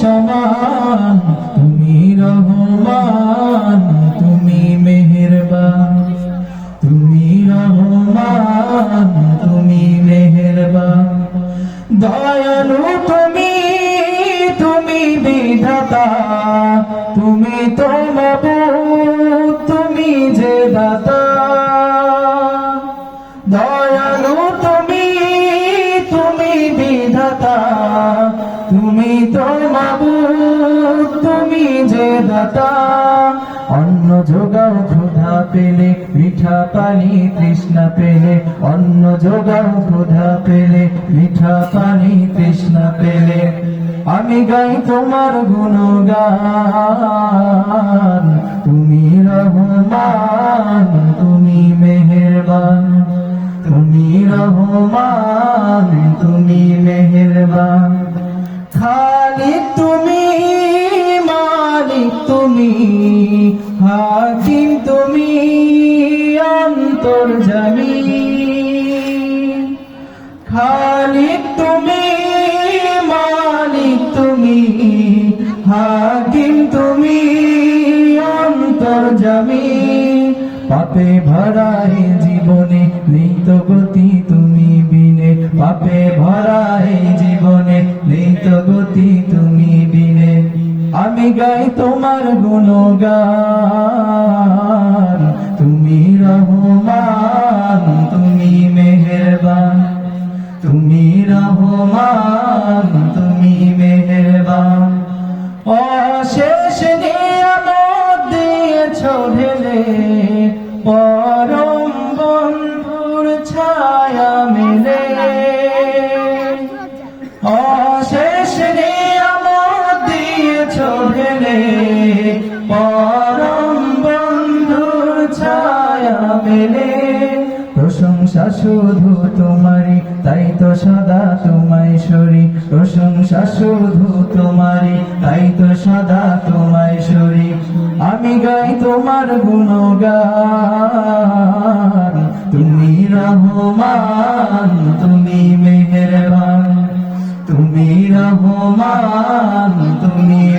সমান, তুমি রহমান, তুমি মেহেরবান। তুমি রহমান, তুমি মেহেরবান। দয়ালু তুমি তুমি বিধাতা। তুমি তো তুমি যে দাতা। দয়ালু তুমি তুমি বিধাতা। তুমি তো দাতা। অন্ন যোগাও ক্ষুধা পেলে, মিঠা পানি পেলে। অন্ন যোগাও ক্ষুধা পেলে, মিঠা পানি পেলে। আমি গাই তোমার গুণগান। তুমি রহমান, তুমি মেহেরবান। তুমি রহমান, তুমি মেহেরবান। হাকিম তুমি অন্তর্জামী। খালিক তুমি, মালিক তুমি, হাকিম তুমি অন্তর্জামী। পাপে ভরা এ জীবনে নেই তো গতি তুমি বিনে, পাপে ভরা এ আমি গাই তোমার গুণগান। তুমি রহমান, তুমি মেহেরবান। তুমি রহমান, তুমি মেহেরবান। অশেষ নিয়ামত দিয়েছ ঢেলে মেলে। প্রশংসা শুধু তোমারই, তাই তো সদা তোমায় সরি। প্রশংসা শুধু তোমারই, তাই তো সদা তোমায় সরি। আমি গাই তোমার গুণগান। তুমি রহমান, তুমি মেহেরবান। তুমি রহমান, তুমি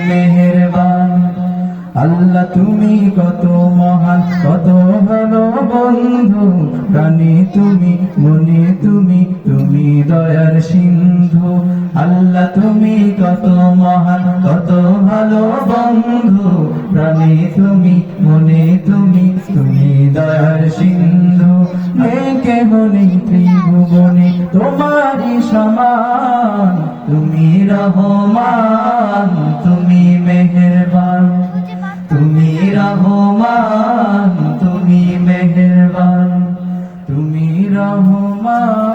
আল্লাহ তুমি কত মহান, কত ভালো বন্ধু। প্রাণী তুমি, মনে তুমি তুমি দয়ার সিন্ধু। আল্লাহ তুমি কত মহান, কত ভালো বন্ধু। প্রাণী তুমি, মনে তুমি তুমি দয়ার সিন্ধু। নেকে মনে ত্রিভুবনে, তোমারই সমান, তুমি রহমান। মা